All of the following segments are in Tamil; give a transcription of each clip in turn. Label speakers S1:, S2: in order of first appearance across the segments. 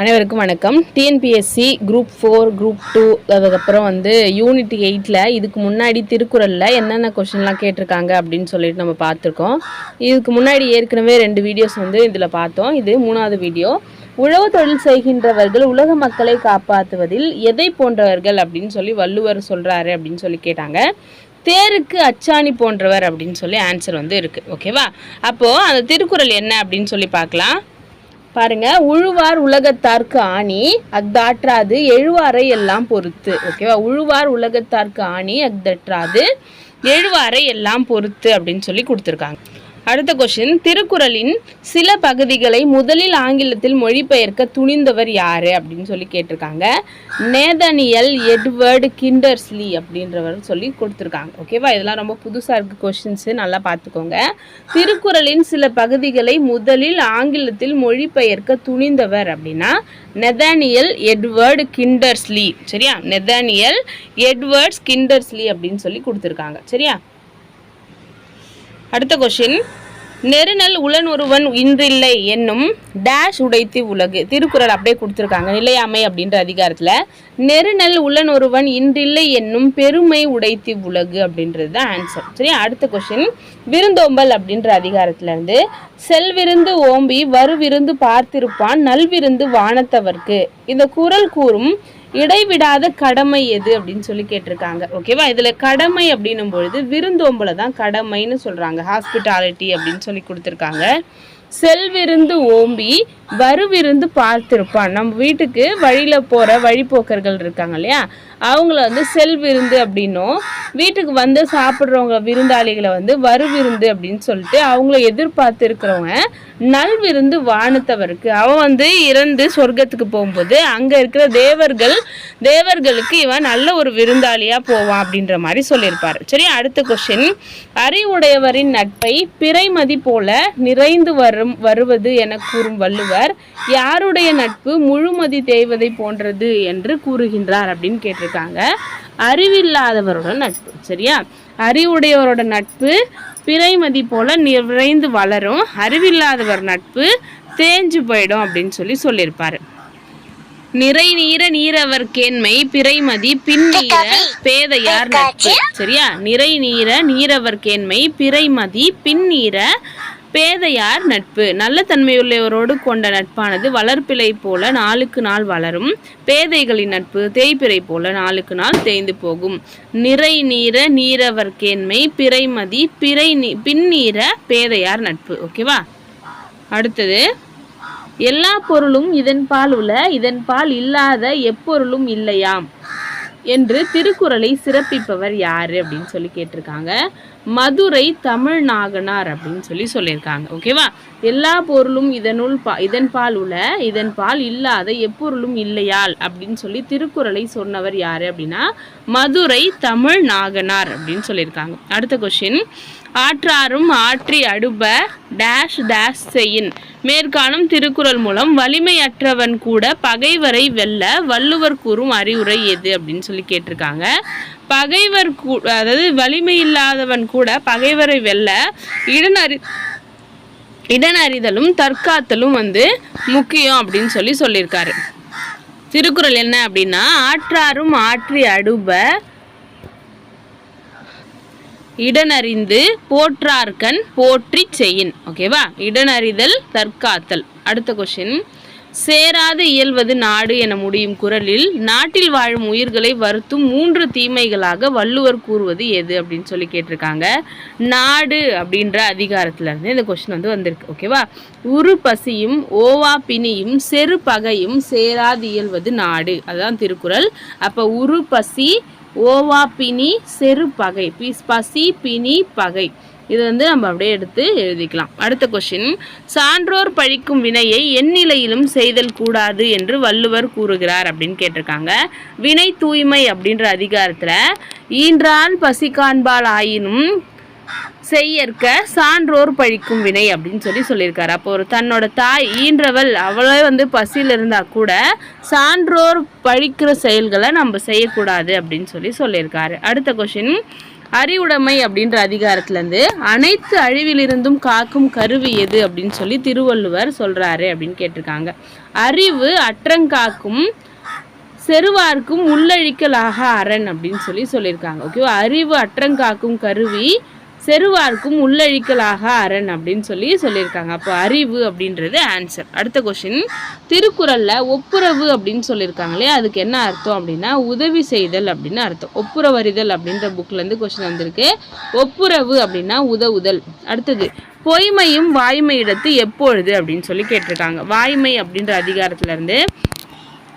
S1: அனைவருக்கும் வணக்கம். TNPSC group four group two அதுக்கப்புறம் வந்து யூனிட் எயிட்டில் இதுக்கு முன்னாடி திருக்குறளில் என்னென்ன கொஷின்லாம் கேட்டிருக்காங்க அப்படின்னு சொல்லிட்டு நம்ம பார்த்துருக்கோம். இதுக்கு முன்னாடி ஏற்கனவே ரெண்டு வீடியோஸ் வந்து இதில் பார்த்தோம். இது மூணாவது வீடியோ உழவு தொழில் செய்கின்றவர்கள் உலக மக்களை காப்பாற்றுவதில் எதை போன்றவர்கள் அப்படின்னு சொல்லி வள்ளுவர் சொல்கிறாரு அப்படின்னு சொல்லி கேட்டாங்க. தேருக்கு அச்சாணி போன்றவர் அப்படின்னு சொல்லி ஆன்சர் வந்து இருக்குது ஓகேவா அப்போது அந்த திருக்குறள் என்ன அப்படின்னு சொல்லி பார்க்கலாம். பாருங்க உழுவார் உலகத்தார்க்கு ஆணி அக்தாற்றாது எழுவாரை எல்லாம் பொறுத்து. ஓகேவா உழுவார் உலகத்தார்க்கு ஆணி அக்தற்றாது எழுவாரை எல்லாம் பொறுத்து அப்படின்னு சொல்லி கொடுத்துருக்காங்க. அடுத்த கொஷின் திருக்குறளின் சில பகுதிகளை முதலில் ஆங்கிலத்தில் மொழிபெயர்க்க துணிந்தவர் யாரு அப்படின்னு சொல்லி கேட்டிருக்காங்க. நேதனியல் எட்வர்டு கிண்டர்ஸ்லி அப்படின்றவர் சொல்லி கொடுத்துருக்காங்க. ஓகேவா இதெல்லாம் ரொம்ப புதுசாக இருக்கு கொஷின்ஸு நல்லா பார்த்துக்கோங்க. திருக்குறளின் சில பகுதிகளை முதலில் ஆங்கிலத்தில் மொழிபெயர்க்க துணிந்தவர் அப்படின்னா நெதானியல் எட்வர்டு கிண்டர்ஸ்லி. சரியா? நெதானியல் எட்வர்ட்ஸ் கிண்டர்ஸ்லி அப்படின்னு சொல்லி கொடுத்துருக்காங்க. சரியா? அடுத்த கொஷின் நெருநல் உளன் ஒருவன் இன்றில்லை என்னும் டேஷ் உடைத்து உலகு. திருக்குறள் அப்படியே கொடுத்துருக்காங்க. நிலையாமை அப்படின்ற அதிகாரத்தில் நெருநல் உளன் ஒருவன் இன்றில்லை என்னும் பெருமை உடைத்து உலகு அப்படின்றது தான் ஆன்சர் சரி அடுத்த கொஷின் விருந்தோம்பல் அப்படின்ற அதிகாரத்திலேருந்து செல்விருந்து ஓம்பி வருவிருந்து பார்த்திருப்பான் நல்விருந்து வானத்தவர்க்கு. இந்த குறள் கூறும் இடைவிடாத கடமை எது அப்படின்னு சொல்லி கேட்டிருக்காங்க. ஓகேவா இதில் கடமை அப்படின்னும் பொழுது விருந்தோம்பலை தான் கடமைன்னு சொல்கிறாங்க ஹாஸ்பிட்டாலிட்டி அப்படின்னு சொல்லி கொடுத்துருக்காங்க. செல்விருந்து ஓம்பி வருவிருந்து பார்த்திருப்பான். நம்ம வீட்டுக்கு வழியில் போகிற வழிபோக்கர்கள் இருக்காங்க இல்லையா? அவங்கள வந்து செல் விருந்து அப்படின்னும். வீட்டுக்கு வந்து சாப்பிட்றவங்க விருந்தாளிகளை வந்து வருவிருந்து அப்படின்னு சொல்லிட்டு அவங்கள எதிர்பார்த்து இருக்கிறவங்க நல் விருந்து வானத்தவருக்கு. அவன் வந்து இறந்து சொர்க்கத்துக்கு போகும்போது அங்கே இருக்கிற தேவர்கள் தேவர்களுக்கு இவன் நல்ல ஒரு விருந்தாளியாக போவான் அப்படின்ற மாதிரி சொல்லியிருப்பார். சரி அடுத்த கொஷின் அறிவுடையவரின் நட்பை பிறைமதி போல நிறைந்து வரும் வருவது என கூறும் வள்ளுவர் யாருடைய நட்பு முழுமதி தேய்வதை போன்றது என்று கூறுகின்றார் அப்படின்னு கேட்டிருக்காங்க அறிவில்லாதவரோட நட்பு சரியா? அறிவுடையவரோட நட்பு பிறைமதி போல நிறைந்து வளரும். அறிவில்லாதவர் நட்பு தேஞ்சு போயிடும் அப்படின்னு சொல்லி சொல்லியிருப்பாரு. நிறை நீர நீரவர் கேண்மை பிறைமதி பின்னீர பேதையார் நட்பு சரியா? நிறை நீர நீரவர் கேண்மை பிறைமதி பின்னீர பேதையார் நட்பு. நல்ல தன்மையுள்ளவரோடு கொண்ட நட்பானது வளர்ப்பிலை போல நாளுக்கு நாள் வளரும். பேதைகளின் நட்பு தேய்பிறை போல நாளுக்கு நாள் தேய்ந்து போகும். நிறை நீர நீரவர் கேண்மை பிறைமதி பிறை நீ- பின்னீர பேதையார் நட்பு. ஓகேவா அடுத்தது எல்லா பொருளும் இதன் பால் உள்ள இதன் பால் இல்லாத எப்பொருளும் இல்லையாம் என்று திருக்குறளை சிறப்பிப்பவர் யாரு அப்படின்னு சொல்லி கேட்டிருக்காங்க. மதுரை தமிழ் நாகனார் அப்படின்னு சொல்லி சொல்லியிருக்காங்க. ஓகேவா எல்லா பொருளும் இதனுள் பா இதன் பால் உள்ள இதன் பால் இல்லாத எப்பொருளும் இல்லையால் அப்படின்னு சொல்லி திருக்குறளை சொன்னவர் யாரு அப்படின்னா மதுரை தமிழ் நாகனார் அப்படின்னு சொல்லியிருக்காங்க. அடுத்த கொஷின் ஆற்றாரும் ஆற்றி அடுப டேஷ் டேஷ் செய்யின். மேற்காணும் திருக்குறள் மூலம் வலிமையற்றவன் கூட பகைவரை வெல்ல வள்ளுவர் கூறும் அறிவுரை எது அப்படின்னு சொல்லி கேட்டிருக்காங்க. பகைவர் கூ அதாவது வலிமை இல்லாதவன் கூட பகைவரை வெல்ல இடனறி இடனறிதலும் தற்காத்தலும் வந்து முக்கியம் அப்படின்னு சொல்லி சொல்லியிருக்காரு. திருக்குறள் என்ன அப்படின்னா ஆற்றாரும் ஆற்றி அடுப இடனறிந்து போற்றார்கண் போற்றி செய்யின். ஓகேவா இடனறிதல் தற்காத்தல். அடுத்த கொஷின் சேராது இயல்வது நாடு என முடியும் குரலில் நாட்டில் வாழும் உயிர்களை வருத்தும் மூன்று தீமைகளாக வள்ளுவர் கூறுவது எது அப்படின்னு சொல்லி கேட்டிருக்காங்க. நாடு அப்படின்ற அதிகாரத்துல இருந்து இந்த கொஸ்டின் வந்து வந்திருக்கு ஓகேவா உரு பசியும் ஓவா பிணியும் செரு பகையும் சேராது இயல்வது நாடு. அதுதான் திருக்குறள். அப்ப உரு பசி ஓவா பிணி செரு பகை. பீஸ் பசி பிணி பகை. இது வந்து நம்ம அப்படியே எடுத்து எழுதிக்கலாம். அடுத்த கொஷின் சான்றோர் பழிக்கும் வினையை எந்நிலையிலும் செய்தல் கூடாது என்று வள்ளுவர் கூறுகிறார் அப்படின்னு கேட்டிருக்காங்க. வினை தூய்மை அப்படின்ற அதிகாரத்தில் ஈன்றான் பசி காண்பால் ஆயினும் செய்யற்க சான்றோர் பழிக்கும் வினை அப்படின்னு சொல்லி சொல்லியிருக்காரு. அப்போ ஒரு தன்னோட தாய் ஈன்றவள் அவளே வந்து பசியில் இருந்தால் கூட சான்றோர் பழிக்கிற செயல்களை நம்ம செய்யக்கூடாது அப்படின்னு சொல்லி சொல்லியிருக்காரு. அடுத்த கொஷின் அறிவுடைமை அப்படின்ற அதிகாரத்துலேருந்து அனைத்து அழிவிலிருந்தும் காக்கும் கருவி எது அப்படின்னு சொல்லி திருவள்ளுவர் சொல்கிறாரு அப்படின்னு கேட்டிருக்காங்க. அறிவு அற்றங்காக்கும் செருவார்க்கும் உள்ளழிக்கலாக அரண் அப்படின்னு சொல்லி சொல்லியிருக்காங்க. ஓகேவா அறிவு அற்றங்காக்கும் கருவி செருவார்க்கும் உள்ளழிக்கலாக அரண் அப்படின்னு சொல்லி சொல்லியிருக்காங்க. அப்போ அறிவு அப்படின்றது ஆன்சர் அடுத்த கொஷின் திருக்குறளில் ஒப்புரவு அப்படின்னு சொல்லியிருக்காங்க இல்லையா? அதுக்கு என்ன அர்த்தம் அப்படின்னா உதவி செய்தல் அப்படின்னு அர்த்தம். ஒப்புரவறிதல் அப்படின்ற புக்லேருந்து கொஷின் வந்திருக்கு. ஒப்புரவு அப்படின்னா உதவுதல். அடுத்தது பொய்மையும் வாய்மையிடத்து எப்பொழுது அப்படின்னு சொல்லி கேட்டிருக்காங்க. வாய்மை அப்படின்ற அதிகாரத்துலேருந்து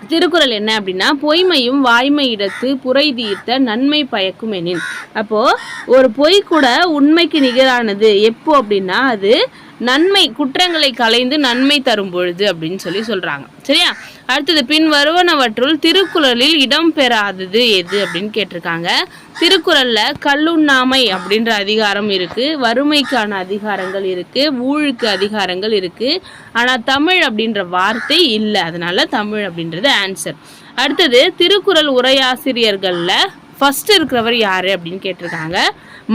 S1: திருக்குறள் என்ன அப்படின்னா பொய்மையும் வாய்மையிடத்து புரை தீர்த்த நன்மை பயக்கும் எனின். அப்போ ஒரு பொய் கூட உண்மைக்கு நிகரானது எப்போ அப்படின்னா அது நன்மை குற்றங்களை களைந்து நன்மை தரும் பொழுது அப்படின்னு சொல்லி சொல்றாங்க. சரியா? அடுத்தது பின் வருவனவற்றுள் திருக்குறளில் இடம் பெறாதது எது அப்படின்னு கேட்டிருக்காங்க. திருக்குறள்ல கல்லுண்ணாமை அப்படின்ற அதிகாரம் இருக்கு வறுமைக்கான அதிகாரங்கள் இருக்கு ஊழுக்கு அதிகாரங்கள் இருக்கு. ஆனா தமிழ் அப்படின்ற வார்த்தை இல்லை. அதனால தமிழ் அப்படின்றது ஆன்சர் அடுத்தது திருக்குறள் உரையாசிரியர்கள்ல ஃபர்ஸ்ட் இருக்கிறவர் யாரு அப்படின்னு கேட்டிருக்காங்க.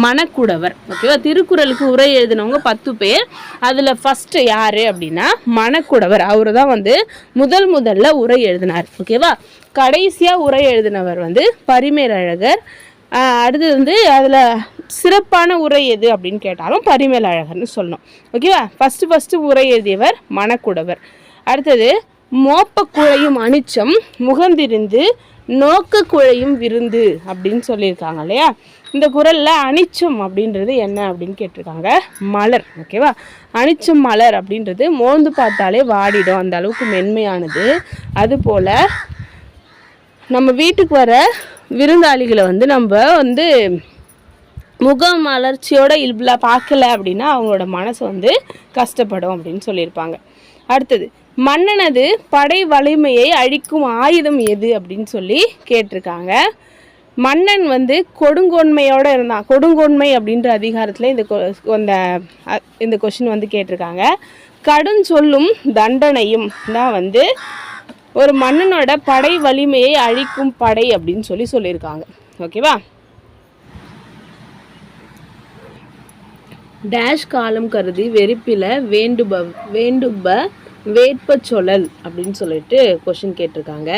S1: மணக்குடவர். ஓகேவா திருக்குறளுக்கு உரை எழுதினவங்க பத்து பேர். அதில் ஃபஸ்ட்டு யார் அப்படின்னா மணக்குடவர். அவர் தான் வந்து முதல் முதல்ல உரை எழுதினார். ஓகேவா கடைசியாக உரை எழுதினவர் வந்து பரிமேலழகர். அடுத்தது வந்து அதில் சிறப்பான உரை எது அப்படின்னு கேட்டாலும் பரிமேலழகர்னு சொல்லணும். ஓகேவா ஃபஸ்ட்டு ஃபஸ்ட்டு உரை எழுதியவர் மணக்குடவர். அடுத்தது மோப்ப குழையும் அனிச்சம் முகந்திருந்து நோக்க குழையும் விருந்து அப்படின்னு சொல்லியிருக்காங்க இல்லையா? இந்த குரலில் அனிச்சம் அப்படின்றது என்ன அப்படின்னு கேட்டிருக்காங்க. மலர் ஓகேவா அனிச்சம் மலர் அப்படின்றது மோந்து பார்த்தாலே வாடிடும். அந்த அளவுக்கு மென்மையானது. அதுபோல் நம்ம வீட்டுக்கு வர விருந்தாளிகளை வந்து நம்ம வந்து முகம் மலர்ச்சியோட இல்ல பார்க்கல அப்படின்னா அவங்களோட மனசு வந்து கஷ்டப்படும் அப்படின்னு சொல்லியிருப்பாங்க. அடுத்தது மன்னனது படை வலிமையை அழிக்கும் ஆயுதம் எது அப்படின்னு சொல்லி கேட்டிருக்காங்க. மன்னன் வந்து கொடுங்கோன்மையோட இருந்தான். கொடுங்கோன்மை அப்படின்ற அதிகாரத்தில் இந்த அந்த இந்த இந்த கொஷின் வந்து கேட்டிருக்காங்க. கடும் சொல்லும் தண்டனையும் தான் வந்து ஒரு மன்னனோட படை வலிமையை அழிக்கும் படை அப்படின்னு சொல்லி சொல்லியிருக்காங்க. ஓகேவா? டேஷ் காலம் கருதி வெறுப்பில வேண்டுப வேண்டுப வேட்ப சொல்லல் அப்படின்னு சொல்லிட்டு கொஷின் கேட்டிருக்காங்க.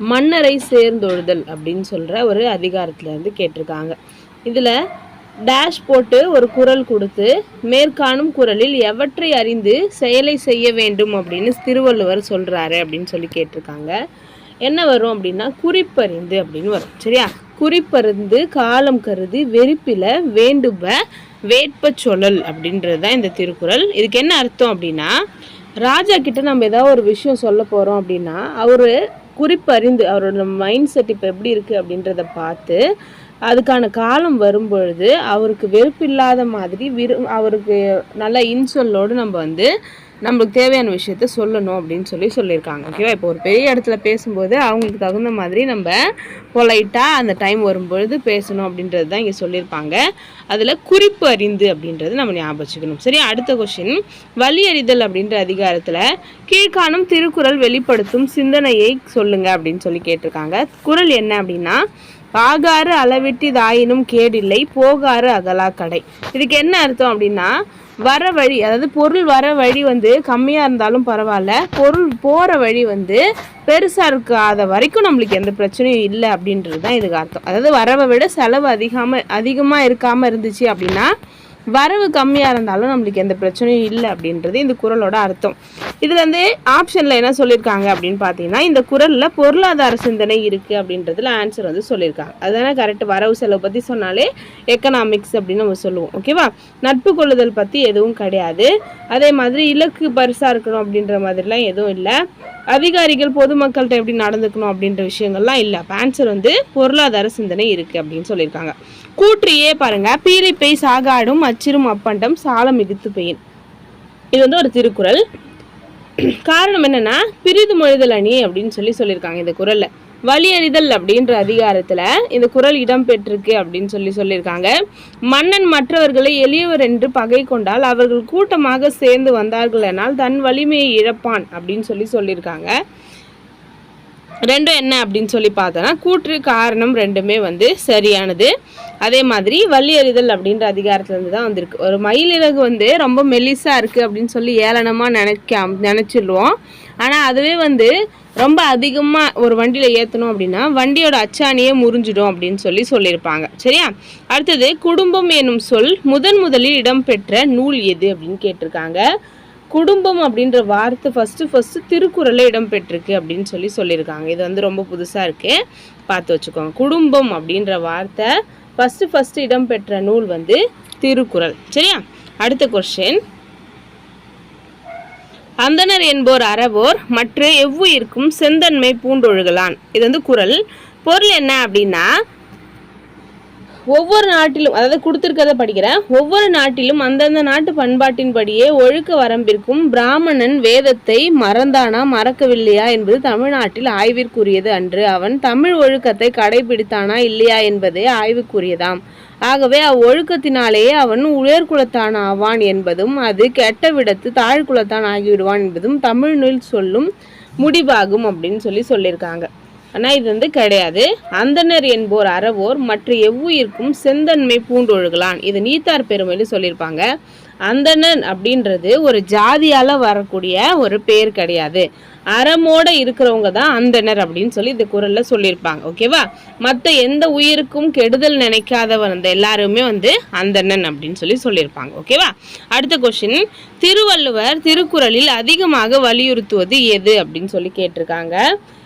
S1: மன்னரை சேர்ந்தொழுதல் அப்படின்னு சொல்கிற ஒரு அதிகாரத்தில் இருந்து கேட்டிருக்காங்க. இதில் டேஷ் போட்டு ஒரு குறள் கொடுத்து மேற்காணும் குறளில் எவற்றை அறிந்து செயலை செய்ய வேண்டும் அப்படின்னு திருவள்ளுவர் சொல்கிறாரு அப்படின்னு சொல்லி கேட்டிருக்காங்க. என்ன வரும் அப்படின்னா குறிப்பறிந்து அப்படின்னு வரும். சரியா? குறிப்பறிந்து காலம் கருதி வெறுப்பில் வேண்டுப வேட்ப சொல்லல் அப்படின்றது தான் இந்த திருக்குறள். இதுக்கு என்ன அர்த்தம் அப்படின்னா ராஜா கிட்ட நம்ம ஏதாவது ஒரு விஷயம் சொல்ல போகிறோம் அப்படின்னா அவர் குறிப்பறிந்து அவரோட மைண்ட் செட் இப்போ எப்படி இருக்கு அப்படின்றத பார்த்து அதுக்கான காலம் வரும்பொழுது அவருக்கு வெறுப்பில்லாத மாதிரி விரு அவருக்கு நல்ல இன்சொல்லோடு நம்ம வந்து நம்மளுக்கு தேவையான விஷயத்த சொல்லணும் அப்படின்னு சொல்லி சொல்லியிருக்காங்க ஓகேவா இப்போ ஒரு பெரிய இடத்துல பேசும்போது அவங்களுக்கு தகுந்த மாதிரி நம்ம பொலைட்டாக அந்த டைம் வரும்பொழுது பேசணும் அப்படின்றது தான் இங்கே சொல்லியிருப்பாங்க. அதில் குறிப்பு அறிந்து அப்படின்றது நம்ம ஞாபகம் வச்சுக்கணும் சரி அடுத்த கொஷின் வலி அறிதல் அப்படின்ற அதிகாரத்தில் கீழ்காணும் திருக்குறள் வெளிப்படுத்தும் சிந்தனையை சொல்லுங்க அப்படின்னு சொல்லி கேட்டிருக்காங்க. குறள் என்ன அப்படின்னா ஆகாறு அளவிட்டிதாயினும் கேடில்லை போகாறு அகலா கடை இதுக்கு என்ன அர்த்தம் அப்படின்னா வர வழி அதாவது பொருள் வர வழி வந்து கம்மியாக இருந்தாலும் பரவாயில்ல. பொருள் போகிற வழி வந்து பெருசாக இருக்காத வரைக்கும் நம்மளுக்கு எந்த பிரச்சனையும் இல்லை அப்படின்றது தான் இதுக்கு அர்த்தம். அதாவது வரவை விட செலவு அதிகமாக அதிகமாக இருக்காமல் இருந்துச்சு அப்படின்னா வரவு கம்மியாக இருந்தாலும் நம்மளுக்கு எந்த பிரச்சனையும் இல்லை அப்படின்றது இந்த குறளோட அர்த்தம். இதில் வந்து ஆப்ஷனில் என்ன சொல்லியிருக்காங்க அப்படின்னு பார்த்தீங்கன்னா இந்த குரலில் பொருளாதார சிந்தனை இருக்குது அப்படின்றதுல ஆன்சர் வந்து சொல்லியிருக்காங்க அதுதானே கரெக்ட் வரவு செலவு பற்றி சொன்னாலே எக்கனாமிக்ஸ் அப்படின்னு நம்ம சொல்லுவோம். ஓகேவா நட்பு கொள்ளுதல் பற்றி எதுவும் கிடையாது. அதே மாதிரி இலக்கு பரிசாக இருக்கணும் அப்படின்ற மாதிரிலாம் எதுவும் இல்லை. அதிகாரிகள் பொதுமக்கள்கிட்ட எப்படி நடந்துக்கணும் அப்படின்ற விஷயங்கள்லாம் இல்லை. ஆன்சர் வந்து பொருளாதார சிந்தனை இருக்குது அப்படின்னு சொல்லியிருக்காங்க கூற்றியே பாருங்க. பீலிப்பை சாகாடும் அச்சிரும் அப்பண்டம் சால மிகுத்து பெயின். இது வந்து ஒரு திருக்குறள். காரணம் என்னன்னா பிரிது மொழிதல் அணி அப்படின்னு சொல்லி சொல்லியிருக்காங்க இந்த குறள்ல. வழியறிதல் அப்படின்ற அதிகாரத்துல இந்த குறள் இடம்பெற்றிருக்கு அப்படின்னு சொல்லி சொல்லியிருக்காங்க. மன்னன் மற்றவர்களை எளியவர் என்று பகை கொண்டால் அவர்கள் கூட்டமாக சேர்ந்து வந்தார்கள் என்னால் தன் வலிமையை இழப்பான் அப்படின்னு சொல்லி சொல்லியிருக்காங்க. ரெண்டும் என்ன அப்படின்னு சொல்லி பார்த்தோன்னா கூற்று காரணம் ரெண்டுமே வந்து சரியானது. அதே மாதிரி வள்ளியறிதல் அப்படின்ற அதிகாரத்துலேருந்து தான் வந்திருக்கு. ஒரு மயிலிறகு வந்து ரொம்ப மெல்லிசாக இருக்குது அப்படின்னு சொல்லி ஏளனமாக நினைக்காம நினச்சிடுவோம் ஆனால் அதுவே வந்து ரொம்ப அதிகமாக ஒரு வண்டியில் ஏற்றணும் அப்படின்னா வண்டியோட அச்சாணியே முறிஞ்சிடும் அப்படின்னு சொல்லி சொல்லியிருப்பாங்க. சரியா? அடுத்தது குடும்பம் என்னும் சொல் முதன் முதலில் இடம்பெற்ற நூல் எது அப்படின்னு கேட்டிருக்காங்க. குடும்பம் அப்படின்ற வார்த்தை ஃபஸ்ட்டு ஃபஸ்ட்டு திருக்குறளில் இடம்பெற்றிருக்கு அப்படின்னு சொல்லி சொல்லியிருக்காங்க. இது வந்து ரொம்ப புதுசாக இருக்குது பார்த்து வச்சுக்கோங்க. குடும்பம் அப்படின்ற வார்த்தை ஃபஸ்ட்டு ஃபஸ்ட்டு இடம்பெற்ற நூல் வந்து திருக்குறள். சரியா? அடுத்த கொஸ்டின் அந்தனர் என்போர் அறவோர் மற்ற எவ்வுயிர்க்கும் செந்தன்மை பூண்டொழுகலான். இது வந்து குறள். பொருள் என்ன அப்படின்னா ஒவ்வொரு நாட்டிலும் அதாவது கொடுத்துருக்கத படிக்கிறேன். ஒவ்வொரு நாட்டிலும் அந்தந்த நாட்டு பண்பாட்டின்படியே ஒழுக்க வரம்பிற்கும் பிராமணன் வேதத்தை மறந்தானா மறக்கவில்லையா என்பது தமிழ்நாட்டில் ஆய்விற்குரியது அன்று. அவன் தமிழ் ஒழுக்கத்தை கடைபிடித்தானா இல்லையா என்பதே ஆய்வுக்குரியதாம். ஆகவே அவ்வொழுக்கத்தினாலேயே அவன் உயர்குலத்தான் ஆவான் என்பதும் அது கெட்ட விடத்து தாழ்குலத்தான் ஆகிவிடுவான் என்பதும் தமிழ் நூல் சொல்லும் முடிவாகும் அப்படின்னு சொல்லி சொல்லியிருக்காங்க. ஆனால் இது வந்து கிடையாது. அந்தனர் என்போர் அறவோர் மற்ற எவ்வுயிருக்கும் செந்தன்மை பூண்டொழுகலான் இது நீத்தார் பெருமைன்னு சொல்லியிருப்பாங்க. அந்தணன் அப்படின்றது ஒரு ஜாதியால் வரக்கூடிய ஒரு பேர் கிடையாது. அறமோட இருக்கிறவங்க தான் அந்தனர் அப்படின்னு சொல்லி இந்த குரலில் சொல்லியிருப்பாங்க. ஓகேவா மற்ற எந்த உயிருக்கும் கெடுதல் நினைக்காதவன் அந்த எல்லாருமே வந்து அந்தணன் அப்படின்னு சொல்லி சொல்லியிருப்பாங்க. ஓகேவா அடுத்த கொஷின் திருவள்ளுவர் திருக்குறளில் அதிகமாக வலியுறுத்துவது எது அப்படின்னு சொல்லி கேட்டிருக்காங்க.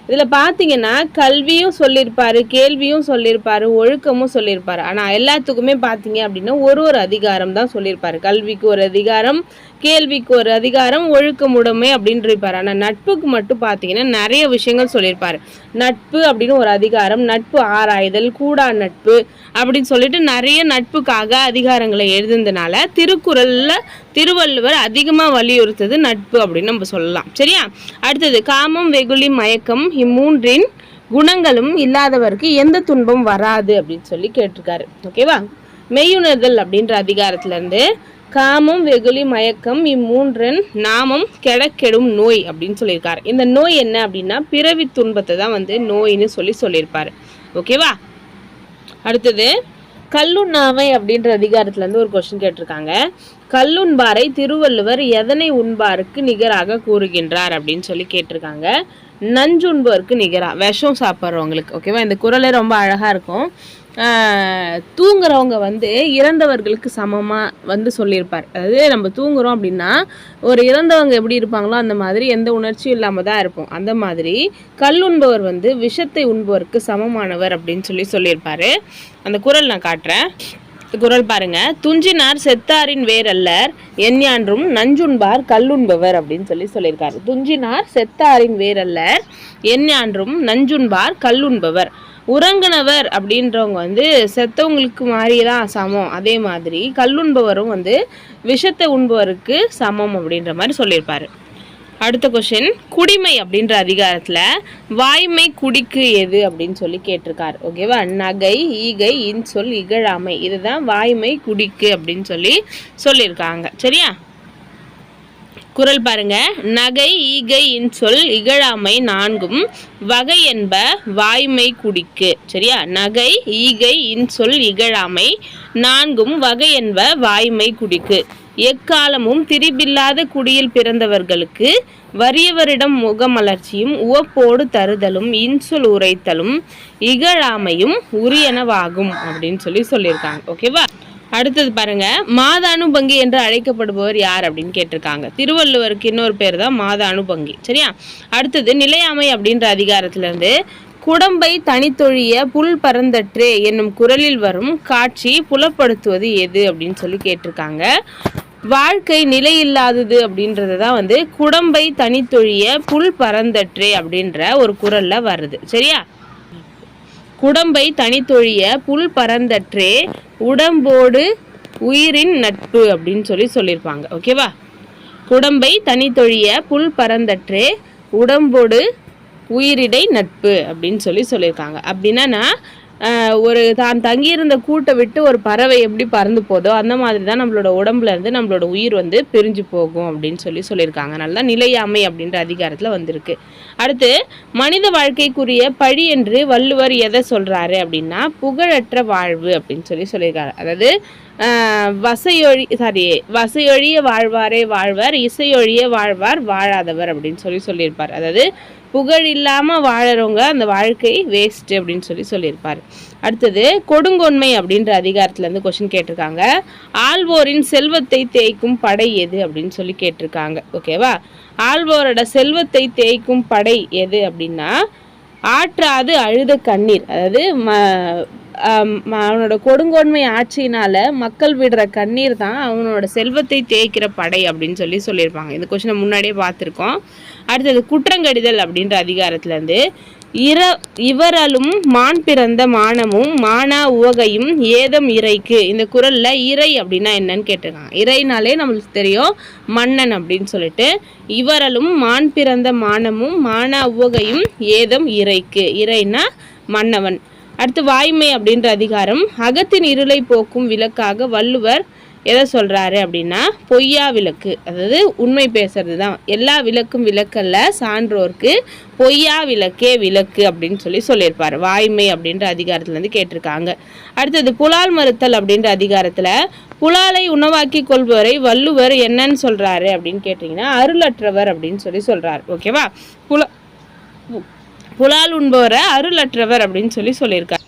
S1: இதில் பார்த்தீங்கன்னா கல்வியும் சொல்லியிருப்பாரு கேள்வியும் சொல்லியிருப்பாரு ஒழுக்கமும் சொல்லியிருப்பாரு ஆனால் எல்லாத்துக்குமே பார்த்தீங்க அப்படின்னா ஒரு ஒரு அதிகாரம் தான் சொல்லியிருப்பாரு கல்விக்கு ஒரு அதிகாரம் கேள்விக்கு ஒரு அதிகாரம் ஒழுக்கமுடைமை அப்படின்னு இருப்பார். ஆனால் நட்புக்கு மட்டும் பார்த்தீங்கன்னா நிறைய விஷயங்கள் சொல்லியிருப்பாரு நட்பு அப்படின்னு ஒரு அதிகாரம் நட்பு ஆராய்தல் கூடா நட்பு அப்படின்னு சொல்லிட்டு நிறைய நட்புக்காக அதிகாரங்களை எழுதுனதுனால திருக்குறளில் திருவள்ளுவர் அதிகமாக வலியுறுத்தது நட்பு அப்படின்னு நம்ம சொல்லலாம். சரியா? அடுத்தது காமம் வெகுளி மயக்கம் இம்மூன்றின் குணங்களும் இல்லாதவருக்கு எந்த துன்பம் வராது அப்படின்னு சொல்லி கேட்டிருக்காரு. ஓகேவா மெய்யுணர்தல் அப்படின்ற அதிகாரத்திலேருந்து காமம் வெகுளி மயக்கம் இம்மூன்றன் நாமம் கெடக்கெடும் நோய் அப்படின்னு சொல்லியிருக்காரு. இந்த நோய் என்ன அப்படின்னா பிறவி துன்பத்தை தான் வந்து நோயின்னு சொல்லி சொல்லியிருப்பார். ஓகேவா அடுத்தது கல்லுண்ணாமை அப்படின்ற அதிகாரத்துல இருந்து ஒரு கொஸ்டின் கேட்டிருக்காங்க. கல்லுண்பாரை திருவள்ளுவர் எதனை உண்பாருக்கு நிகராக கூறுகின்றார் அப்படின்னு சொல்லி கேட்டிருக்காங்க. நஞ்சுண்பவருக்கு நிகராக விஷம் சாப்பிட்றவங்களுக்கு ஓகேவா இந்த குரலே ரொம்ப அழகாக இருக்கும். தூங்குறவங்க வந்து இறந்தவர்களுக்கு சமமாக வந்து சொல்லியிருப்பார். அதாவது நம்ம தூங்குறோம் அப்படின்னா ஒரு இறந்தவங்க எப்படி இருப்பாங்களோ அந்த மாதிரி எந்த உணர்ச்சியும் இல்லாமல் தான் இருப்போம். அந்த மாதிரி கல் உண்பவர் வந்து விஷத்தை உண்பவருக்கு சமமானவர் அப்படின்னு சொல்லி சொல்லியிருப்பார். அந்த குரல் நான் காட்டுறேன். குரல் பாருங்க. துஞ்சினார் செத்தாரின் வேரல்லர் எஞ்ஞான்றும் நஞ்சுண்பார் கல்லுண்பவர் அப்படின்னு சொல்லி சொல்லியிருக்காரு. துஞ்சினார் செத்தாரின் வேரல்லர் எஞ்ஞான்றும் நஞ்சுண்பார் கல்லுண்பவர் உறங்குனவர் அப்படின்றவங்க வந்து செத்தவங்களுக்கு மாதிரி தான் சமம் அதே மாதிரி கல்லுண்பவரும் வந்து விஷத்தை உண்பவருக்கு சமம் அப்படின்ற மாதிரி சொல்லியிருப்பாரு. அடுத்த கொஷின் குடிமை அப்படின்ற அதிகாரத்தில் வாய்மை குடிக்கு எது அப்படின்னு சொல்லி கேட்டிருக்கார். ஓகேவா நகை ஈகை இன்சொல் இகழாமை இதுதான் வாய்மை குடிக்கு அப்படின்னு சொல்லி சொல்லியிருக்காங்க. சரியா? குரல் பாருங்க. நகை ஈகை இன்சொல் இகழாமை நான்கும் வகை என்ப வாய்மை குடிக்கு. சரியா? நகை ஈகை இன்சொல் இகழாமை நான்கும் வகை என்ப வாய்மை குடிக்கு. எக்காலமும் திரிபில்லாத குடியில் பிறந்தவர்களுக்கு வறியவரிடம் முகமலர்ச்சியும் உவப்போடு தருதலும் இன்சொல் உரைத்தலும் இகழாமையும் உரியனவாகும் அப்படின்னு சொல்லி சொல்லியிருக்காங்க. ஓகேவா? அடுத்தது பாருங்க மாதானுபங்கி என்று அழைக்கப்படுபவர் யார் அப்படின்னு கேட்டிருக்காங்க. திருவள்ளுவருக்கு இன்னொரு பேர் தான் மாதானுபங்கி சரியா? அடுத்தது நிலையாமை அப்படின்ற அதிகாரத்துல இருந்து குடம்பை தனித்தொழிய புல் பரந்தற்றே என்னும் குரலில் வரும் காட்சி புலப்படுத்துவது எது அப்படின்னு சொல்லி கேட்டிருக்காங்க. வாழ்க்கை நிலையில்லாதது அப்படின்றது தான் வந்து குடம்பை தனித்தொழிய புல் பரந்தற்றே அப்படின்ற ஒரு குரலில் வருது. சரியா? குடம்பை தனித்தொழிய புல் பரந்தற்றே உடம்போடு உயிரின் நட்பு அப்படின்னு சொல்லி சொல்லியிருப்பாங்க. ஓகேவா குடம்பை தனித்தொழிய புல் பரந்தற்றே உடம்போடு உயிரிடை நட்பு அப்படின்னு சொல்லி சொல்லியிருக்காங்க. அப்படின்னா ஒரு தான் தங்கியிருந்த கூட்டை விட்டு ஒரு பறவை எப்படி பறந்து போதோ அந்த மாதிரி தான் நம்மளோட உடம்புல இருந்து நம்மளோட உயிர் வந்து பிரிஞ்சு போகும் அப்படின்னு சொல்லி சொல்லியிருக்காங்க. நல்லா நிலையாமை அப்படின்ற அதிகாரத்தில் வந்திருக்கு. அடுத்து மனித வாழ்க்கைக்குரிய பழி என்று வள்ளுவர் எதை சொல்கிறாரு அப்படின்னா புகழற்ற வாழ்வு அப்படின்னு சொல்லி சொல்லியிருக்காரு. அதாவது வசையொழி சாரி வசையொழிய வாழ்வாரே வாழ்வார் இசையொழிய வாழ்வார் வாழாதவர் அப்படின்னு சொல்லி சொல்லியிருப்பார். அதாவது புகழ் இல்லாமல் வாழறவங்க அந்த வாழ்க்கை வேஸ்ட்டு அப்படின்னு சொல்லி சொல்லியிருப்பார். அடுத்தது கொடுங்கொன்மை அப்படின்ற அதிகாரத்துலேருந்து கொஷின் கேட்டிருக்காங்க. ஆழ்வோரின் செல்வத்தை தேய்க்கும் படை எது அப்படின்னு சொல்லி கேட்டிருக்காங்க. ஓகேவா ஆழ்வோரோட செல்வத்தை தேய்க்கும் படை எது அப்படின்னா ஆற்றாது அழுத கண்ணீர். அதாவது ம அவனோட கொடுங்கோன்மை ஆட்சியினால மக்கள் விடுற கண்ணீர் தான் அவனோட செல்வத்தை தேய்க்கிற படை அப்படின்னு சொல்லி சொல்லியிருப்பாங்க. இந்த கொஸ்டினை முன்னாடியே பார்த்துருக்கோம். அடுத்தது குற்றங்கடிதல் அப்படின்ற அதிகாரத்திலேருந்து இர இவரலும் மான் பிறந்த மானமும் மானா உவகையும் ஏதம் இறைக்கு. இந்த குரலில் இறை அப்படின்னா என்னன்னு கேட்டிருக்காங்க. இறைனாலே நம்மளுக்கு தெரியும் மன்னன் அப்படின்னு சொல்லிட்டு. இவரலும் மான் பிறந்த மானமும் மானா உவகையும் ஏதம் இறைக்கு. இறைனா மன்னவன். அடுத்து வாய்மை அப்படின்ற அதிகாரம். அகத்தின் இருளை போக்கும் விளக்காக வள்ளுவர் எதை சொல்கிறாரு அப்படின்னா பொய்யா விளக்கு. அதாவது உண்மை பேசுறது தான் எல்லா விளக்கும் விளக்கல்ல சான்றோர்க்கு பொய்யா விளக்கே விளக்கு அப்படின்னு சொல்லி சொல்லியிருப்பார். வாய்மை அப்படின்ற அதிகாரத்துலேருந்து கேட்டிருக்காங்க. அடுத்தது புலால் மறுத்தல் அப்படின்ற அதிகாரத்தில் புலாலை உணவாக்கி கொள்பவரை வள்ளுவர் என்னன்னு சொல்கிறாரு அப்படின்னு கேட்டிங்கன்னா அருளற்றவர் அப்படின்னு சொல்லி சொல்கிறார் ஓகேவா? புல புலால் உண்பவரை அருளற்றவர் அப்படின்னு சொல்லி சொல்லியிருக்காரு.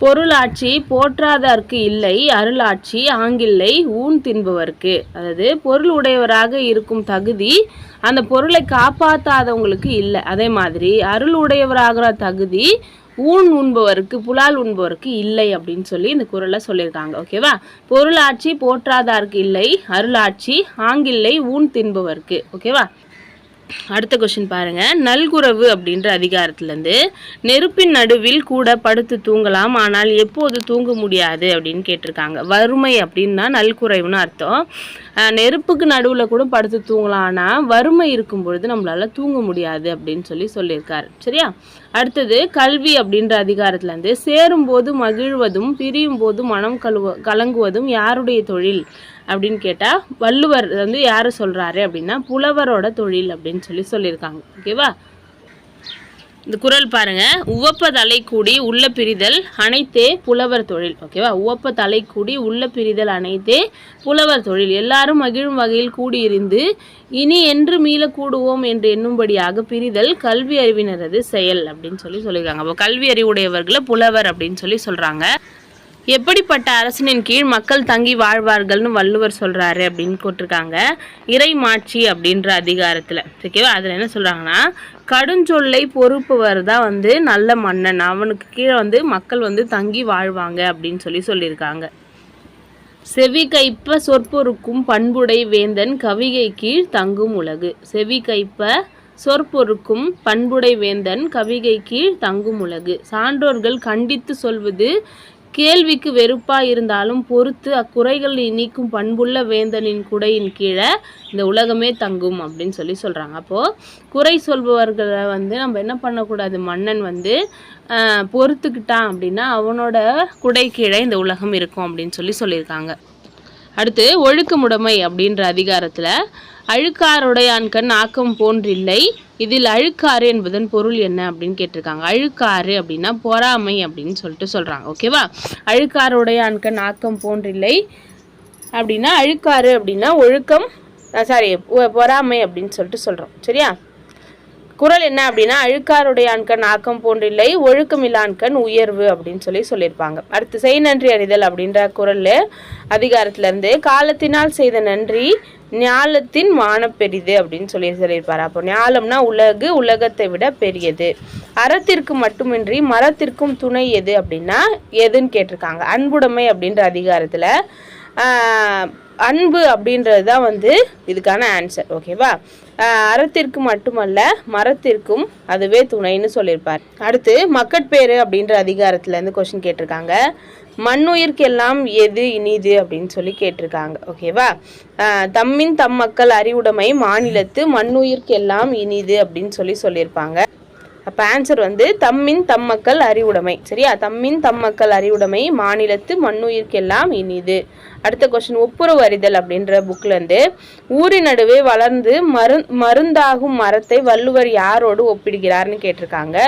S1: பொருளாட்சி போற்றாதார்க்கு இல்லை அருளாட்சி ஆங்கில்லை ஊன் தின்பவர்க்கு. அதாவது பொருள் உடையவராக இருக்கும் தகுதி அந்த பொருளை காப்பாற்றாதவங்களுக்கு இல்லை. அதே மாதிரி அருள் உடையவராகிற தகுதி ஊன் உண்பவருக்கு புலால் உண்பவருக்கு இல்லை அப்படின்னு சொல்லி இந்த குரலை சொல்லியிருக்காங்க. ஓகேவா பொருளாட்சி போற்றாதார்க்கு இல்லை அருளாட்சி ஆங்கில்லை ஊன் தின்பவர்க்கு. ஓகேவா அடுத்த கொஸ்டின் பாருங்க. நல்குறவு அப்படின்ற அதிகாரத்திலேருந்து நெருப்பின் நடுவில் கூட படுத்து தூங்கலாம் ஆனால் எப்போது தூங்க முடியாது அப்படின்னு கேட்டிருக்காங்க. வறுமை அப்படின்னா நல்குறைவுன்னு அர்த்தம். நெருப்புக்கு நடுவில் கூட படுத்து தூங்கலாம் ஆனால் வறுமை இருக்கும் பொழுது நம்மளால தூங்க முடியாது அப்படின்னு சொல்லி சொல்லியிருக்காரு. சரியா? அடுத்தது கல்வி அப்படின்ற அதிகாரத்திலேருந்து சேரும்போது மகிழ்வதும் பிரியும் போது மனம் கழுவ கலங்குவதும் யாருடைய தொழில்? அப்படின்னு கேட்டால் வள்ளுவர் வந்து யார் சொல்கிறாரு அப்படின்னா புலவரோட தொழில் அப்படின்னு சொல்லி சொல்லியிருக்காங்க. ஓகேவா இந்த குரல் பாருங்க. உவப்ப தலை கூடி உள்ள பிரிதல் அனைத்தே புலவர் தொழில். ஓகேவா உவப்ப தலை கூடி உள்ள பிரிதல் அனைத்தே புலவர் தொழில். எல்லாரும் மகிழும் வகையில் கூடியிருந்து இனி என்று மீள கூடுவோம் என்று எண்ணும்படியாக பிரிதல் கல்வி அறிவினரது செயல் அப்படின்னு சொல்லி சொல்லியிருக்காங்க. அப்போ கல்வி அறிவுடையவர்களை புலவர் அப்படின்னு சொல்லி சொல்றாங்க. எப்படிப்பட்ட அரசனின் கீழ் மக்கள் தங்கி வாழ்வார்கள்னு வள்ளுவர் சொல்றாரு அப்படின்னு போட்டிருக்காங்க. இறைமாட்சி அப்படின்ற அதிகாரத்துல. ஓகேவா? அதுல என்ன சொல்றாங்கன்னா கடுஞ்சொல்லை பொறுப்பவர் தான் வந்து நல்ல மன்னன். அவனுக்கு கீழே வந்து மக்கள் வந்து தங்கி வாழ்வாங்க அப்படின்னு சொல்லி சொல்லியிருக்காங்க. செவி கைப்ப சொற்பொருக்கும் பண்புடை வேந்தன் கவிகை கீழ் தங்கும் உலகு. செவி கைப்ப சொற்பொருக்கும் பண்புடை வேந்தன் கவிகை கீழ் தங்கும் உலகு. சான்றோர்கள் கண்டித்து சொல்வது கேள்விக்கு வெறுப்பாக இருந்தாலும் பொறுத்து அக்குறைகளை நீக்கும் பண்புள்ள வேந்தனின் குடையின் கீழே இந்த உலகமே தங்கும் அப்படின்னு சொல்லி சொல்கிறாங்க அப்போது குறை சொல்பவர்களை வந்து நம்ம என்ன பண்ணக்கூடாது? மன்னன் வந்து பொறுத்துக்கிட்டான் அப்படின்னா அவனோட குடை கீழே இந்த உலகம் இருக்கும் அப்படின்னு சொல்லி சொல்லியிருக்காங்க. அடுத்து ஒழுக்கமுடைமை அப்படின்ற அதிகாரத்தில் அழுக்காருடையான் கண் ஆக்கம் போன்றில்லை இதில் அழுக்காறு என்பதன் பொருள் என்ன அப்படின்னு கேட்டிருக்காங்க. அழுக்காறு அப்படின்னா பொறாமை அப்படின்னு சொல்லிட்டு சொல்கிறாங்க ஓகேவா அழுக்காருடைய அன்க நாக்கம் போன்றில்லை. அப்படின்னா அழுக்காறு அப்படின்னா ஒழுக்கம் சாரி பொறாமை அப்படின்னு சொல்லிட்டு சொல்கிறோம் சரியா? குறள் என்ன அப்படின்னா அழுக்காருடையான்கண் ஆக்கம் போன்றில்லை ஒழுக்கமில்லான்கண் உயர்வு அப்படின்னு சொல்லி சொல்லியிருப்பாங்க. அடுத்து செய் நன்றி அறிதல் அப்படின்ற குறள் அதிகாரத்திலேருந்து காலத்தினால் செய்த நன்றி ஞாலத்தின் மானப் பெரிது அப்படின்னு சொல்லி சொல்லியிருப்பார். அப்போ ஞாலம்னா உலகு உலகத்தை விட பெரியது. அறத்திற்கு மட்டுமின்றி மரத்திற்கும் துணை எது அப்படின்னா எதுன்னு கேட்டிருக்காங்க. அன்புடைமை அப்படின்ற அதிகாரத்தில் அன்பு அப்படின்றது தான் வந்து இதுக்கான ஆன்சர் ஓகேவா அறத்திற்கு மட்டுமல்ல மரத்திற்கும் அதுவே துணைன்னு சொல்லியிருப்பார். அடுத்து மக்கட்பேறு அப்படின்ற அதிகாரத்துலேருந்து இருந்து கொஸ்டின் கேட்டிருக்காங்க. மண்ணுயிர்க்கெல்லாம் எது இனிது அப்படின்னு சொல்லி கேட்டிருக்காங்க ஓகேவா தம்மின் தம் மக்கள் அறிவுடைமை மாநிலத்து மண்ணுயிர்க்கெல்லாம் இனிது அப்படின்னு சொல்லி சொல்லியிருப்பாங்க. அப்போ ஆன்சர் வந்து தம்மின் தம்மக்கள் அறிவுடைமை. சரியா? தம்மின் தம்மக்கள் அறிவுடைமை மாநிலத்து மண்ணுயிர்க்கெல்லாம் இனிது. அடுத்த கொஸ்டின் ஒப்புரவு அறிதல் அப்படின்ற புக்ல இருந்து ஊரின் நடுவே வளர்ந்து மரு மருந்தாகும் மரத்தை வள்ளுவர் யாரோடு ஒப்பிடுகிறார்னு கேட்டிருக்காங்க.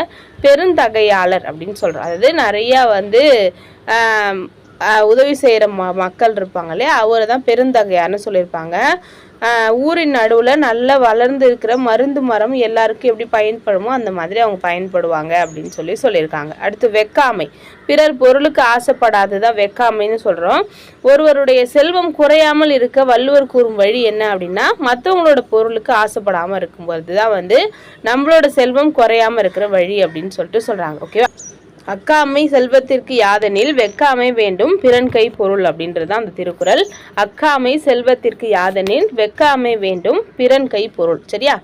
S1: பெருந்தகையாளர் அப்படின்னு சொல்றோம் அதாவது நிறைய வந்து உதவி செய்கிற ம மக்கள் இருப்பாங்க இல்லையா? அவரை தான் பெருந்தகையார்னு சொல்லியிருப்பாங்க. ஊரின் நடுவில் நல்லா வளர்ந்து இருக்கிற மருந்து மரம் எல்லாருக்கும் எப்படி பயன்படுமோ அந்த மாதிரி அவங்க பயன்படுவாங்க அப்படின்னு சொல்லி சொல்லியிருக்காங்க. அடுத்து வெக்காமை. பிறர் பொருளுக்கு ஆசைப்படாததான் வெக்காமைன்னு சொல்கிறோம் ஒருவருடைய செல்வம் குறையாமல் இருக்க வள்ளுவர் கூறும் வழி என்ன அப்படின்னா மற்றவங்களோட பொருளுக்கு ஆசைப்படாமல் இருக்கும்போது தான் வந்து நம்மளோட செல்வம் குறையாமல் இருக்கிற வழி அப்படின்னு சொல்லிட்டு சொல்கிறாங்க ஓகேவா? அக்காமை செல்வத்திற்கு யாதெனில் வெக்காமை வேண்டும் பிறன் கை பொருள் அப்படின்றது தான் அந்த திருக்குறள். அக்காமை செல்வத்திற்கு யாதெனில் வெக்காமை வேண்டும் பிறன் கை பொருள். சரியா?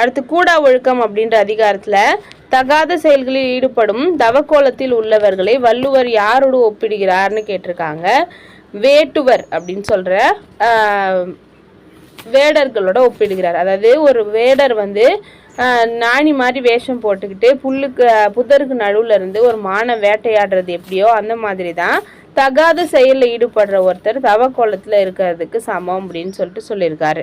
S1: அடுத்து கூடா ஒழுக்கம் அப்படின்ற அதிகாரத்தில் தகாத செயல்களில் ஈடுபடும் தவக்கோலத்தில் உள்ளவர்களை வள்ளுவர் யாரோடு ஒப்பிடுகிறார்னு கேட்டிருக்காங்க. வேட்டுவர் அப்படின்னு சொல்கிற வேடர்களோட ஒப்பிடுகிறார். அதாவது ஒரு வேடர் வந்து நாணி மாதிரி வேஷம் போட்டுக்கிட்டு புல்லுக்கு புதருக்கு நடுவில் இருந்து ஒரு மானை வேட்டையாடுறது எப்படியோ அந்த மாதிரி தான் தகாத செயலில் ஈடுபடுற ஒருத்தர் தவக்கோலத்தில் இருக்கிறதுக்கு சமம் அப்படின்னு சொல்லிட்டு சொல்லியிருக்காரு.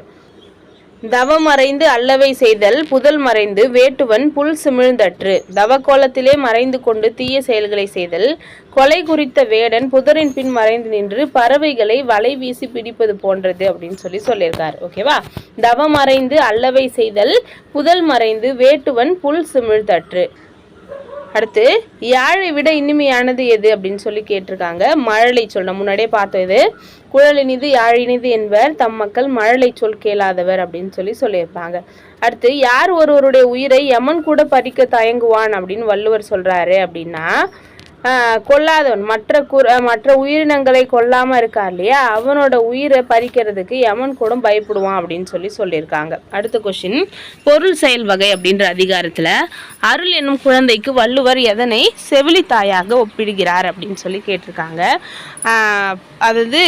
S1: தவமறைந்து அல்லவை செய்தல் புதல் மறைந்து வேட்டுவன் புல் சிமிழ்ந்தற்று. தவக்கோலத்திலே மறைந்து கொண்டு தீய செயல்களை செய்தல் கொலை குறித்த வேடன் புதரின் பின் மறைந்து நின்று பறவைகளை வலை வீசி பிடிப்பது போன்றது அப்படின்னு சொல்லி சொல்லியிருக்கார். ஓகேவா தவமறைந்து அல்லவை செய்தல் புதல் மறைந்து வேட்டுவன் புல் சிமிழ்ந்தற்று. அடுத்து யாழை விட இனிமையானது எது? அப்படின்னு சொல்லி கேட்டிருக்காங்க. மழலை சொல். நம்ம முன்னாடியே பார்த்தோம் இது. குழலினிது யாழினிது என்பர். தம் மக்கள் மழலை சொல் கேளாதவர் அப்படின்னு சொல்லி சொல்லியிருப்பாங்க. அடுத்து யார் ஒருவருடைய உயிரை யமன் கூட பறிக்க தயங்குவான்? அப்படின்னு வள்ளுவர் சொல்றாரு அப்படின்னா கொல்லாதவன். மற்ற குர மற்ற உயிரினங்களை கொல்லாம இருக்கார் இல்லையா? அவனோட உயிரை பறிக்கிறதுக்கு யமன் கூட பயப்படுவான் அப்படின்னு சொல்லி சொல்லியிருக்காங்க. அடுத்த கொஷின் பொருள் செயல் வகை அப்படின்ற அதிகாரத்துல அருள் என்னும் குழந்தைக்கு வள்ளுவர் எதனை செவிலி தாயாக ஒப்பிடுகிறார் அப்படின்னு சொல்லி கேட்டிருக்காங்க. அதாவது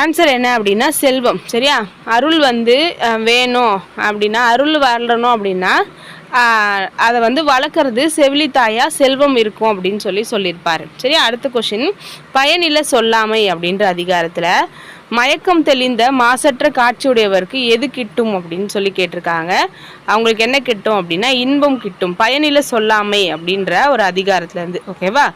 S1: ஆன்சர் என்ன அப்படின்னா செல்வம். சரியா? அருள் வந்து வேணும் அப்படின்னா அருள் வரணும் அப்படின்னா அதை வந்து வளர்க்குறது செவிலித்தாயா செல்வம் இருக்கும் அப்படின்னு சொல்லி சொல்லியிருப்பார். சரி அடுத்த கொஷின் பயனில சொல்லாமை அப்படின்ற அதிகாரத்தில் மயக்கம் தெளிந்த மாசற்ற காட்சியுடையவருக்கு எது கிட்டும் அப்படின்னு சொல்லி கேட்டிருக்காங்க. அவங்களுக்கு என்ன கிட்டும் அப்படின்னா இன்பம் கிட்டும் பயனில சொல்லாமை அப்படின்ற ஒரு அதிகாரத்துலேருந்து ஓகேவா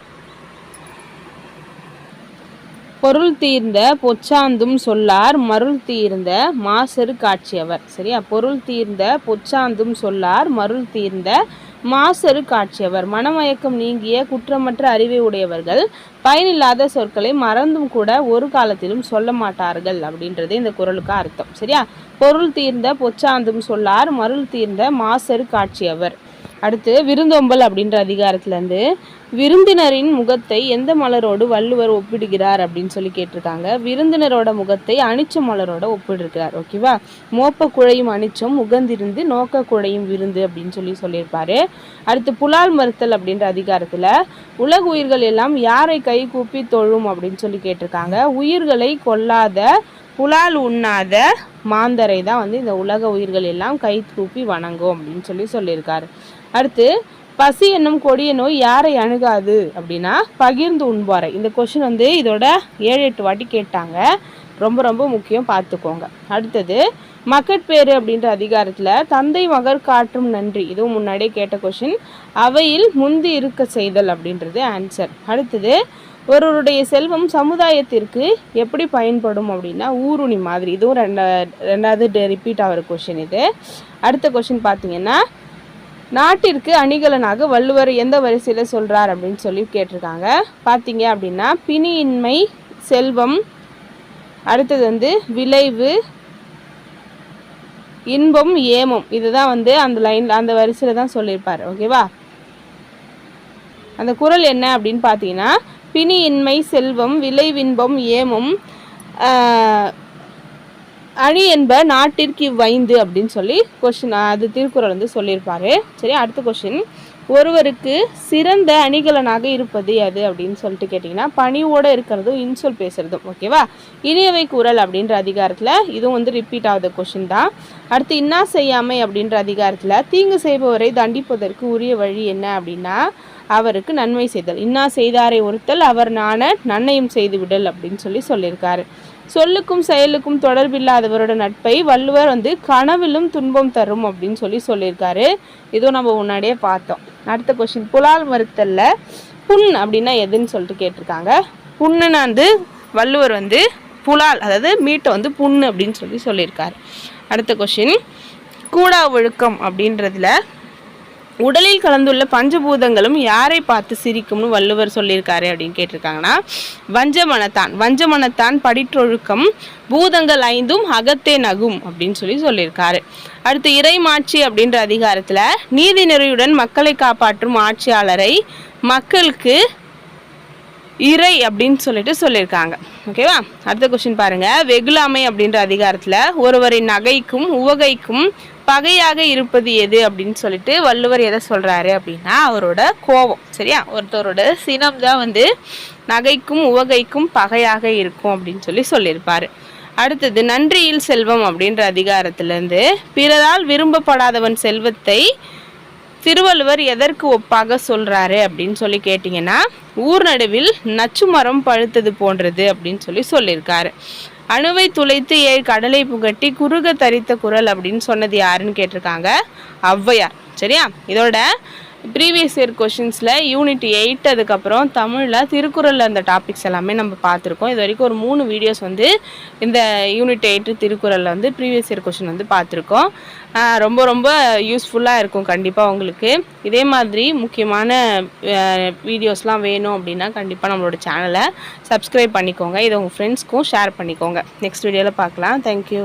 S1: பொருள் தீர்ந்த பொச்சாந்தும் சொல்லார் மருள் தீர்ந்த மாசரு காட்சியவர். சரியா? பொருள் தீர்ந்த பொச்சாந்தும் சொல்லார் மருள் தீர்ந்த மாசரு காட்சியவர். மனமயக்கம் நீங்கிய குற்றமற்ற அறிவை உடையவர்கள் பயனில்லாத சொற்களை மறந்தும் கூட ஒரு காலத்திலும் சொல்ல மாட்டார்கள் அப்படின்றது இந்த குரலுக்கு அர்த்தம். சரியா? பொருள் தீர்ந்த பொச்சாந்தும் சொல்லார் மருள் தீர்ந்த மாசரு காட்சியவர். அடுத்து விருந்தோம்பல் அப்படின்ற அதிகாரத்துலேருந்து விருந்தினரின் முகத்தை எந்த மலரோடு வள்ளுவர் ஒப்பிடுகிறார் அப்படின்னு சொல்லி கேட்டிருக்காங்க. விருந்தினரோட முகத்தை அணிச்ச மலரோட ஒப்பிட்டிருக்கிறார். ஓகேவா மோப்ப குழையும் அணிச்சம் உகந்திருந்து நோக்க குழையும் விருந்து அப்படின்னு சொல்லி சொல்லியிருப்பாரு. அடுத்து புலால் மறுத்தல் அப்படின்ற அதிகாரத்தில் உலக உயிர்கள் எல்லாம் யாரை கை கூப்பி தொழும் அப்படின்னு சொல்லி கேட்டிருக்காங்க. உயிர்களை கொல்லாத புலால் உண்ணாத மாந்தரை தான் வந்து இந்த உலக உயிர்கள் எல்லாம் கை தூப்பி வணங்கும் அப்படின்னு சொல்லி சொல்லியிருக்காரு. அடுத்து பசி என்னும் கொடிய நோய் யாரை அணுகாது அப்படின்னா பகிர்ந்து உண்பாரை இந்த கொஷின் வந்து இதோட ஏழு எட்டு வாட்டி கேட்டாங்க. ரொம்ப ரொம்ப முக்கியம் பார்த்துக்கோங்க. அடுத்தது மக்கட்பேறு அப்படின்ற அதிகாரத்தில் தந்தை மகர் காற்றும் நன்றி. இதுவும் முன்னாடியே கேட்ட கொஷின் அவையில் முந்தி இருக்க செய்தல் அப்படின்றது ஆன்சர் அடுத்தது ஒருவருடைய செல்வம் சமுதாயத்திற்கு எப்படி பயன்படும் அப்படின்னா ஊருணி மாதிரி. இதுவும் ரெண்டா ரெண்டாவது ரிப்பீட் ஆகிற கொஷின் இது. அடுத்த கொஷின் பார்த்தீங்கன்னா நாட்டிற்கு அணிகலனாக வள்ளுவர் எந்த வரிசையில் சொல்கிறார் அப்படின்னு சொல்லி கேட்டிருக்காங்க. பார்த்தீங்க அப்படின்னா பிணியின்மை செல்வம் அடுத்தது வந்து விளைவு இன்பம் ஏமம். இதுதான் வந்து அந்த லைனில் அந்த வரிசையில் தான் சொல்லியிருப்பார். ஓகேவா அந்த குறள் என்ன அப்படின்னு பார்த்தீங்கன்னா பிணியின்மை செல்வம் விளைவின்பம் ஏமும் அழி என்ப நாட்டிற்கு இவ்வைந்து அப்படின்னு சொல்லி கொஷின் அது திருக்குறள் வந்து சொல்லியிருப்பாரு. சரி அடுத்த கொஷின் ஒருவருக்கு சிறந்த அணிகலனாக இருப்பது அது அப்படின்னு சொல்லிட்டு கேட்டிங்கன்னா பணிவோட இருக்கிறதும் இன்சொல் பேசுகிறதும் ஓகேவா இனியவை குரல் அப்படின்ற அதிகாரத்தில் இதுவும் வந்து ரிப்பீட் ஆகுத கொஷின் தான். அடுத்து இன்னா செய்யாமை அப்படின்ற அதிகாரத்தில் தீங்கு செய்பவரை தண்டிப்பதற்கு உரிய வழி என்ன அப்படின்னா அவருக்கு நன்மை செய்தல். இன்னா செய்தாரை ஒருத்தல் அவர் நான நன்னையும் செய்து விடல் அப்படின்னு சொல்லி சொல்லியிருக்காரு. சொல்லுக்கும் செயலுக்கும் தொடர்பில்லாதவரோட நட்பை வள்ளுவர் வந்து கனவிலும் துன்பம் தரும் அப்படின்னு சொல்லி சொல்லியிருக்காரு. இதுவும் நம்ம முன்னாடியே பார்த்தோம். அடுத்த கொஸ்டின் புலால் மறுத்தல்ல புண் அப்படின்னா எதுன்னு சொல்லிட்டு கேட்டிருக்காங்க. புண்ணுன்னு வந்து வள்ளுவர் வந்து புலால் அதாவது மீட்டை வந்து புண்ணு அப்படின்னு சொல்லி சொல்லியிருக்காரு. அடுத்த கொஷின் கூடா ஒழுக்கம் அப்படின்றதுல உடலில் கலந்துள்ள பஞ்சபூதங்களும் யாரை பார்த்து சிரிக்கும்னு வள்ளுவர் சொல்லியிருக்காரு அப்படின்னு கேட்டிருக்காங்கன்னா வஞ்சமனத்தான். வஞ்சமனத்தான் படிற்றொழுக்கம் பூதங்கள் ஐந்தும் அகத்தே நகும் அப்படின்னு சொல்லி சொல்லியிருக்காரு. அடுத்து இறைமாட்சி அப்படின்ற அதிகாரத்தில் நீதி நெறியுடன் மக்களை காப்பாற்றும் ஆட்சியாளரை மக்களுக்கு இறை அப்படின்னு சொல்லிட்டு சொல்லியிருக்காங்க. ஓகேவா அடுத்த கொஸ்டின் பாருங்க. வெகுலாமை அப்படின்ற அதிகாரத்தில் ஒருவரின் நகைக்கும் உவகைக்கும் பகையாக இருப்பது எது அப்படின்னு சொல்லிட்டு வள்ளுவர் எதை சொல்கிறாரு அப்படின்னா அவரோட கோபம். சரியா? ஒருத்தரோட சினம் தான் வந்து நகைக்கும் உவகைக்கும் பகையாக இருக்கும் அப்படின்னு சொல்லி சொல்லியிருப்பார். அடுத்தது நன்றியில் செல்வம் அப்படின்ற அதிகாரத்திலேருந்து பிறரால் விரும்பப்படாதவன் செல்வத்தை திருவள்ளுவர் எதற்கு ஒப்பாக சொல்றாரு அப்படின்னு சொல்லி கேட்டிங்கன்னா ஊர் நடுவில் நச்சு மரம் பழுத்தது போன்றது அப்படின்னு சொல்லி சொல்லியிருக்காரு. அணுவை துளைத்து ஏழு கடலை புகட்டி குறுக தரித்த குரல் அப்படின்னு சொன்னது யாருன்னு கேட்டிருக்காங்க ஔவையார். சரியா? இதோட ப்ரீவியஸ் இயர் கொஷின்ஸில் யூனிட் எயிட் அதுக்கப்புறம் தமிழில் திருக்குறளில் அந்த டாபிக்ஸ் எல்லாமே நம்ம பார்த்துருக்கோம். இது வரைக்கும் ஒரு மூணு வீடியோஸ் வந்து இந்த யூனிட் எயிட்டு திருக்குறளில் வந்து ப்ரீவியஸ் இயர் கொஷின் வந்து பார்த்துருக்கோம். ரொம்ப ரொம்ப யூஸ்ஃபுல்லாக இருக்கும் கண்டிப்பாக உங்களுக்கு. இதே மாதிரி முக்கியமான வீடியோஸ்லாம் வேணும் அப்படின்னா கண்டிப்பாக நம்மளோட சேனலை சப்ஸ்கிரைப் பண்ணிக்கோங்க. இதை உங்கள் ஃப்ரெண்ட்ஸ்க்கும் ஷேர் பண்ணிக்கோங்க. நெக்ஸ்ட் வீடியோவில் பார்க்கலாம். தேங்க்யூ